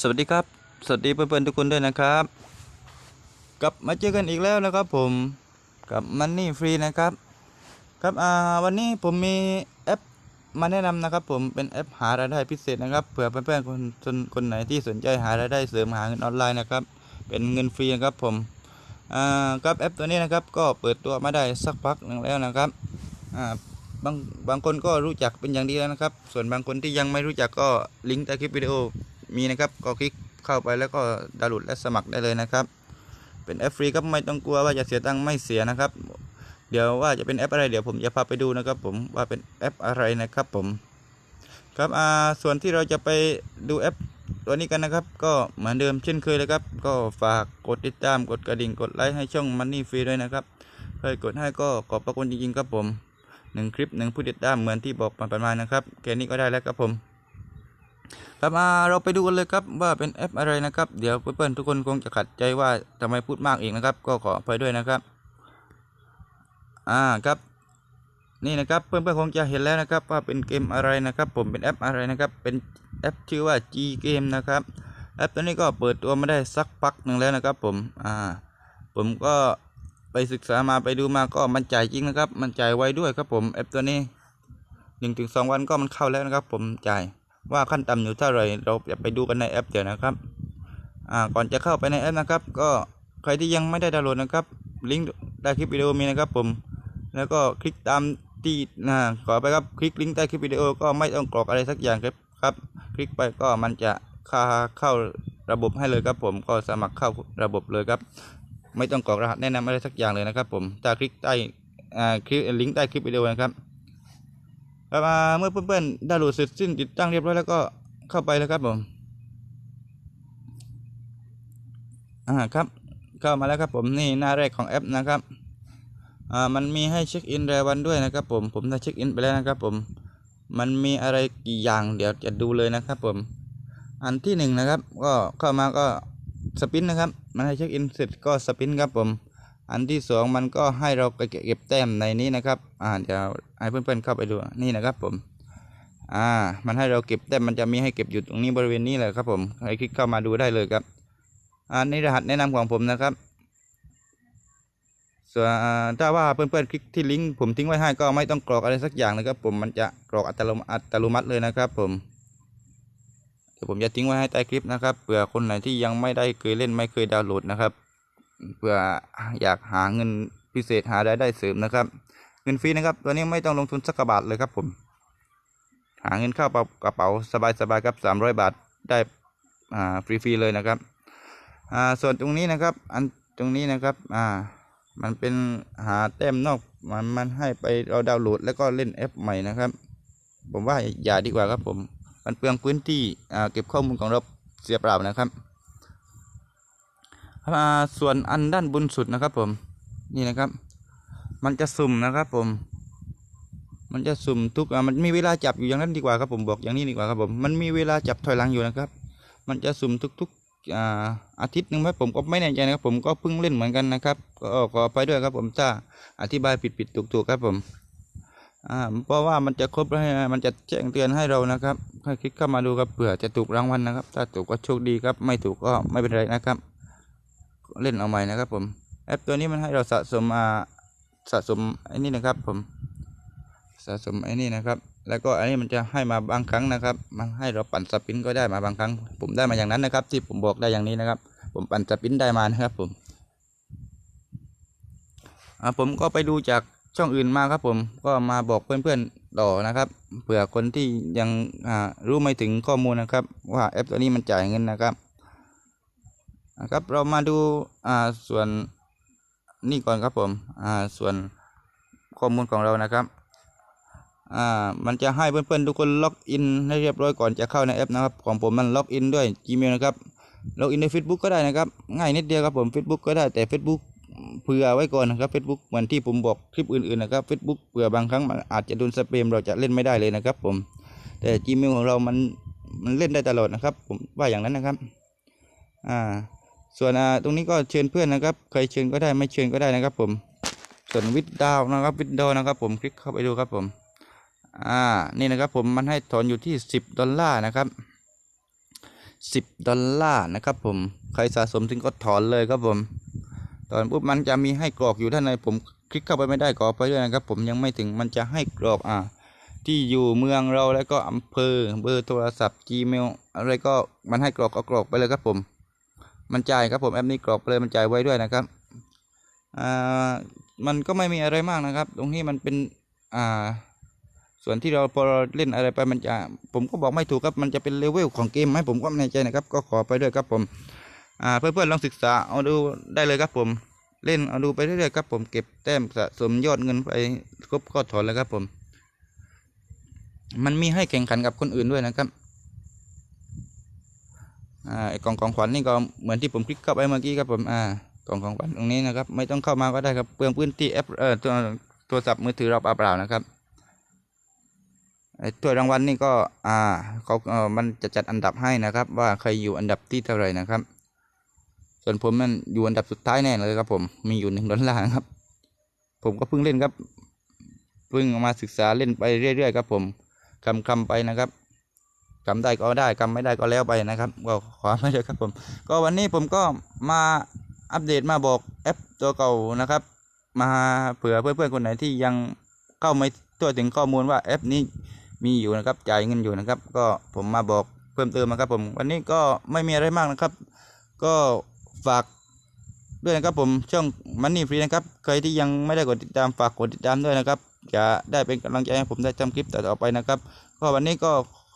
สวัสดีครับ สวัสดีเพื่อนๆทุกคนด้วยนะครับ กลับมาเจอกันอีกแล้วนะครับผมกับมันนี่ฟรีนะครับ ครับอ่าวันนี้ผมมีแอปมาแนะนำนะครับ ผมเป็นแอปหารายได้พิเศษนะครับเผื่อเพื่อนๆคนคนคนไหนที่สนใจหารายได้เสริมหาเงินออนไลน์นะครับ เป็นเงินฟรีนะครับผมอ่าครับแอปตัวนี้นะครับก็เปิดตัวมาได้สักพักหนึ่งแล้วนะครับอ่าบางบางคนก็รู้จักเป็นอย่างดีแล้วนะครับ ส่วนบางคนที่ยังไม่รู้จักก็ลิงก์ใต้คลิปวิดีโอ มีนะครับ ก็คลิกเข้าไปแล้วก็ดาวน์โหลดและสมัครได้เลยนะครับ เป็นแอปฟรีครับไม่ต้องกลัวว่าจะเสียตังค์ไม่เสียนะครับ เดี๋ยวว่าจะเป็นแอปอะไรเดี๋ยวผมจะพาไปดูนะครับ ผมว่าเป็นแอปอะไรนะครับผม ครับอ่าส่วนที่เราจะไปดูแอปตัวนี้กันนะครับ ก็เหมือนเดิมเช่นเคยเลยครับ ก็ฝากกดติดตามกดกระดิ่งกดไลค์ให้ช่อง Money Free ด้วยนะครับเคยกดให้ก็ขอบพระคุณจริงๆครับผมหนึ่งคลิปหนึ่งผู้ติดตามเหมือนที่บอกมาประมาณนะครับแค่นี้ก็ได้แล้วครับผม ครับมาเราไปดูกันเลยครับว่าเป็นแอปอะไรนะครับ เดี๋ยวเพื่อนๆทุกคนคงจะขัดใจว่าทำไมพูดมากอีกนะครับ ก็ขออภัยด้วยนะครับ อ่าครับ นี่นะครับเพื่อนๆคงจะเห็นแล้วนะครับ ว่าเป็นเกมอะไรนะครับ ผมเป็นแอปอะไรนะครับ เป็นแอปชื่อว่า G Game นะครับแอปตัวนี้ก็เปิดตัวมาได้สักพักหนึ่งแล้วนะครับ ผมอ่าผมก็ไปศึกษามาไปดูมาก็มันจ่ายจริงนะครับ มันจ่ายไวด้วยครับผมแอปตัวนี้หนึ่งถึงสองวันก็มันเข้าแล้วนะครับ ผมจ่าย ว่าขั้นต่ำอยู่เท่าไหร่เราจะไปดูกันในแอปเดี๋ยวนะครับอ่าก่อนจะเข้าไปในแอปนะครับ ก็ใครที่ยังไม่ได้ดาวน์โหลดนะครับ ลิงก์ใต้คลิปวิดีโอมีนะครับผม แล้วก็คลิกตามที่นะขอไปครับคลิกลิงก์ใต้คลิปวิดีโอก็ไม่ต้องกรอกอะไรสักอย่างครับครับ คลิกไปก็มันจะเข้าเข้าระบบให้เลยครับผมก็สมัครเข้าระบบเลยครับ ไม่ต้องกรอกรหัสแนะนำอะไรสักอย่างเลยนะครับผมถ้าคลิกใต้อ่าคลิกลิงก์ใต้คลิปวิดีโอนะครับ ครับอ่าเมื่อเพื่อนๆได้โหลดเสร็จสิ้นติดตั้งเรียบร้อยแล้วก็เข้าไปแล้วครับผมอ่าครับเข้ามาแล้วครับผมนี่หน้าแรกของแอปนะครับอ่ามันมีให้เช็คอินรายวันด้วยนะครับผมผมได้เช็คอินไปแล้วนะครับผมมันมีอะไรกี่อย่างเดี๋ยวจะดูเลยนะครับผมอันที่หนึ่งนะครับ ก็เข้ามาก็สปินนะครับ มันให้เช็คอินเสร็จก็สปินครับผม อันที่สองมันก็ให้เราไปเก็บแต้มในนี้นะครับ อ่าเดี๋ยวให้เพื่อนๆเข้าไปดูนี่นะครับผม อ่า มันให้เราเก็บแต้มมันจะมีให้เก็บอยู่ตรงนี้บริเวณนี้เลยครับผมให้คลิกเข้ามาดูได้เลยครับ อันนี้รหัสแนะนำของผมนะครับส่วนถ้าว่าเพื่อนๆคลิกที่ลิงก์ผมทิ้งไว้ให้ก็ไม่ต้องกรอกอะไรสักอย่างนะครับ ผมมันจะกรอกอัตโนอัตโนมัติเลยนะครับ ผมเดี๋ยวผมจะทิ้งไว้ให้ใต้คลิปนะครับเผื่อคนไหนที่ยังไม่ได้เคยเล่นไม่เคยดาวน์โหลดนะครับ เผื่ออยากหาเงินพิเศษหารายได้เสริมนะครับ เงินฟรีนะครับตัวนี้ไม่ต้องลงทุนสักบาทเลยครับผม หาเงินเข้ากระเป๋าสบายๆครับสามร้อยบาทได้ฟรีๆเลยนะครับส่วนตรงนี้นะครับอันตรงนี้นะครับอ่ามันเป็นหาแต้มนอกมันมันให้ไปเราดาวน์โหลดแล้วก็เล่นแอปใหม่นะครับ ผมว่าอย่าดีกว่าครับผม มันเปลืองพื้นที่เก็บข้อมูลของเราเสียเปล่านะครับ ส่วนอันด้านบนสุดนะครับผมนี่นะครับ มันจะสุ่มนะครับผม มันจะสุ่มทุกมันมีเวลาจับอยู่อย่างนั้นดีกว่าครับผมบอกอย่างนี้ดีกว่าครับผมมันมีเวลาจับถอยหลังอยู่นะครับ มันจะสุ่มทุกๆอ่าอาทิตย์หนึ่งไหมผมก็ไม่แน่ใจนะครับ ผมก็เพิ่งเล่นเหมือนกันนะครับก็ขอไปด้วยครับผมถ้าอธิบายผิดๆถูกๆครับผมอ่าเพราะว่ามันจะครบแล้วให้มันจะแจ้งเตือนให้เรานะครับให้คลิกเข้ามาดูครับเผื่อจะถูกรางวัลนะครับ ถ้าถูกก็โชคดีครับ ไม่ถูกก็ไม่เป็นไรนะครับ เล่นเอาใหม่นะครับผม แอปตัวนี้มันให้เราสะสมอ่าสะสมไอ้นี่นะครับผม สะสมไอ้นี่นะครับ แล้วก็อันนี้มันจะให้มาบางครั้งนะครับ มันให้เราปั่นสปินก็ได้มาบางครั้ง ผมได้มาอย่างนั้นนะครับ ที่ผมบอกได้อย่างนี้นะครับ ผมปั่นสปินได้มานะครับผมอ่าผมก็ไปดูจากช่องอื่นมาครับผม ก็มาบอกเพื่อนๆต่อนะครับ เผื่อคนที่ยังรู้ไม่ถึงข้อมูลนะครับ ว่าแอปตัวนี้มันจ่ายเงินนะครับ นะครับเรามาดูอ่าส่วนนี่ก่อนครับผมอ่าส่วนข้อมูลของเรานะครับอ่ามันจะให้เพื่อนๆทุกคนล็อกอินให้เรียบร้อยก่อนจะเข้าในแอปนะครับ ของผมมันล็อกอินด้วย Gmail นะครับล็อกอินใน Facebook ก็ได้นะครับ ง่ายนิดเดียวครับผม Facebook ก็ได้แต่ Facebook เผื่อไว้ก่อนนะครับ Facebook เหมือนที่ผมบอกคลิปอื่นๆนะครับ Facebook เผื่อบางครั้งมันอาจจะโดนสเปมเราจะเล่นไม่ได้เลยนะครับ ผม แต่ Gmail ของเรามันมันเล่นได้ตลอดนะครับ ผมว่าอย่างนั้นนะครับ อ่า ส่วนอ่าตรงนี้ก็เชิญเพื่อนนะครับใครเชิญก็ได้ไม่เชิญก็ได้นะครับ ผมส่วนวิดดาวนะครับวิดดาวนะครับ ผมคลิกเข้าไปดูครับผมอ่านี่นะครับผมมันให้ถอนอยู่ที่สิบดอลลาร์นะครับ 10 ดอลลาร์นะครับผมใครสะสมถึงก็ถอนเลยครับผม ตอนปุ๊บมันจะมีให้กรอกอยู่ด้านในผมคลิกเข้าไปไม่ได้กรอกไปด้วยนะครับ ผมยังไม่ถึงมันจะให้กรอกอ่าที่อยู่เมืองเราแล้วก็อำเภอเบอร์โทรศัพท์ Gmail อะไรก็มันให้กรอกก็กรอกไปเลยครับผม มันจ่ายครับผมแอปนี้กรอกเลยมันจ่ายไว้ด้วยนะครับอ่ามันก็ไม่มีอะไรมากนะครับ ตรงนี้มันเป็นอ่าส่วนที่เราพอเราเล่นอะไรไปมันจะผมก็บอกไม่ถูกครับมันจะเป็นเลเวลของเกมไหมผมก็ไม่แน่ใจนะครับก็ขอไปด้วยครับผมอ่าเพื่อนๆลองศึกษาเอาดูได้เลยครับผมเล่นเอาดูไปเรื่อยๆครับผมเก็บแต้มสะสมยอดเงินไปครบก็ถอนเลยครับผม มันมีให้แข่งขันกับคนอื่นด้วยนะครับ อ่าไอ้กล่องของขวัญนี่ก็เหมือนที่ผมคลิกเข้าไปเมื่อกี้ครับผมอ่ากล่องของขวัญตรงนี้นะครับ ไม่ต้องเข้ามาก็ได้ครับเปลืองพื้นที่แอปเอ่อตัวโทรศัพท์มือถือเราเปล่าๆนะครับไอ้ถ้วยรางวัลนี่ก็อ่าเขาเอ่อมันจะจัดอันดับให้นะครับ ว่าใครอยู่อันดับที่เท่าไหร่นะครับ ส่วนผมมันอยู่อันดับสุดท้ายแน่เลยครับผมมีอยู่หนึ่งดอลลาร์ครับ ผมก็เพิ่งเล่นครับเพิ่งมาศึกษาเล่นไปเรื่อยๆครับผมคำคำๆไปนะครับ คำได้ก็ได้คำไม่ได้ก็แล้วไปนะครับก็ขอไม่เลยครับผม ก็วันนี้ผมก็มาอัปเดตมาบอกแอปตัวเก่านะครับ มาเผื่อเพื่อนๆคนไหนที่ยังเข้าไม่ตัวถึงข้อมูลว่าแอปนี้มีอยู่นะครับจ่ายเงินอยู่นะครับ ก็ผมมาบอกเพิ่มเติมนะครับผม วันนี้ก็ไม่มีอะไรมากนะครับ ก็ฝากด้วยนะครับผมช่องมันนี่ฟรีนะครับ ใครที่ยังไม่ได้กดติดตามฝากกดติดตามด้วยนะครับ จะได้เป็นกำลังใจให้ผมได้ทำคลิปต่อไปนะครับ ก็วันนี้ก็